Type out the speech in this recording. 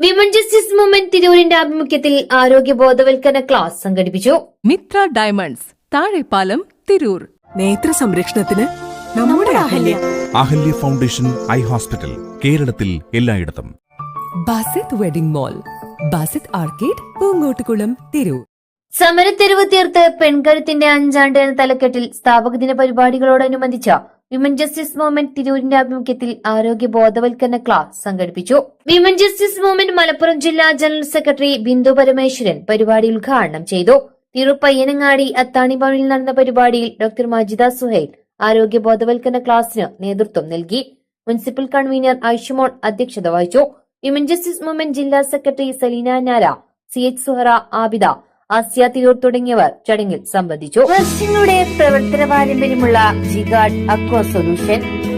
Women justice movement തിരൂരിന്റെ ആഭിമുഖ്യത്തിൽ ആരോഗ്യ ബോധവൽക്കരണ ക്ലാസ് സംഘടിപ്പിച്ചു. മിത്ര ഡയമണ്ട്സ് താഴെപ്പാലം തിരൂർ. നേത്ര സംരക്ഷണത്തിന് നമ്മുടെ Ahalya. Ahalya. Foundation eye hospital കേരളത്തിൽ എല്ലായിടത്തും. Basith wedding mall Basith arcade Poongottukulam Tirur. സമരത്തെരുവ് തീർത്ത് പെൺകരുത്തിന്റെ അഞ്ചാണ്ട് എന്ന തലക്കെട്ടിൽ സ്ഥാപക ദിന പരിപാടികളോടനുബന്ധിച്ച വിമൻ ജസ്റ്റിസ് മൂവ്മെന്റ് തിരൂരിന്റെ ആഭിമുഖ്യത്തിൽ ആരോഗ്യ ബോധവൽക്കരണ ക്ലാസ് സംഘടിപ്പിച്ചു. വിമൻ ജസ്റ്റിസ് മൂവ്മെന്റ് മലപ്പുറം ജില്ലാ ജനറൽ സെക്രട്ടറി ബിന്ദു പരമേശ്വരൻ പരിപാടി ഉദ്ഘാടനം ചെയ്തു. തിരൂർ പയ്യനങ്ങാടി അത്താണി ഭവനിൽ നടന്ന പരിപാടിയിൽ ഡോക്ടർ മജിദ സുഹൈൽ ആരോഗ്യ ബോധവൽക്കരണ ക്ലാസിന് നേതൃത്വം നൽകി. മുനിസിപ്പൽ കൺവീനർ ഐഷുമോൾ അധ്യക്ഷത വഹിച്ചു. വിമൻ ജസ്റ്റിസ് മൂവ്മെന്റ് ജില്ലാ secretary Saleena Nara C H Suhara Abida Asiya Tirur തുടങ്ങിയവർ ചടങ്ങിൽ സംബന്ധിച്ചു. പ്രവർത്തന പാരമ്പര്യമുള്ള ജിഗാഡ് അക്വ സൊല്യൂഷൻ